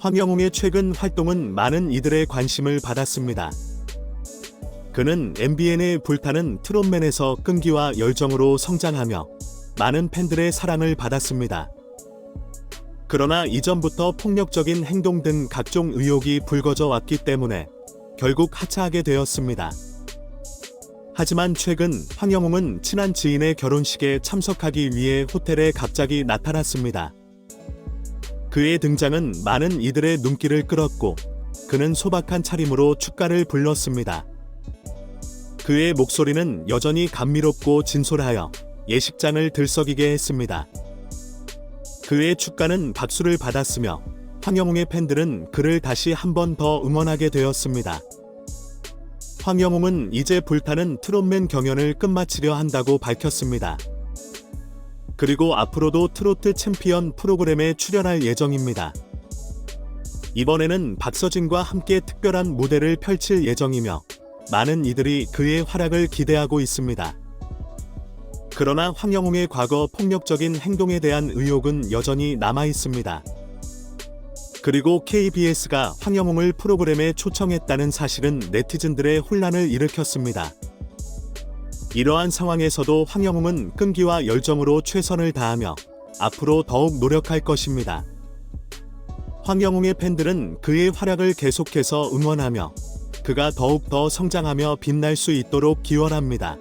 황영웅의 최근 활동은 많은 이들의 관심을 받았습니다. 그는 MBN의 불타는 트롯맨에서 끈기와 열정으로 성장하며 많은 팬들의 사랑을 받았습니다. 그러나 이전부터 폭력적인 행동 등 각종 의혹이 불거져 왔기 때문에 결국 하차하게 되었습니다. 하지만 최근 황영웅은 친한 지인의 결혼식에 참석하기 위해 호텔에 갑자기 나타났습니다. 그의 등장은 많은 이들의 눈길을 끌었고 그는 소박한 차림으로 축가를 불렀습니다. 그의 목소리는 여전히 감미롭고 진솔하여 예식장을 들썩이게 했습니다. 그의 축가는 박수를 받았으며 황영웅의 팬들은 그를 다시 한 번 더 응원하게 되었습니다. 황영웅은 이제 불타는 트롯맨 경연을 끝마치려 한다고 밝혔습니다. 그리고 앞으로도 트로트 챔피언 프로그램에 출연할 예정입니다. 이번에는 박서진과 함께 특별한 무대를 펼칠 예정이며 많은 이들이 그의 활약을 기대하고 있습니다. 그러나 황영웅의 과거 폭력적인 행동에 대한 의혹은 여전히 남아 있습니다. 그리고 KBS가 황영웅을 프로그램에 초청했다는 사실은 네티즌들의 혼란을 일으켰습니다. 이러한 상황에서도 황영웅은 끈기와 열정으로 최선을 다하며 앞으로 더욱 노력할 것입니다. 황영웅의 팬들은 그의 활약을 계속해서 응원하며 그가 더욱 더 성장하며 빛날 수 있도록 기원합니다.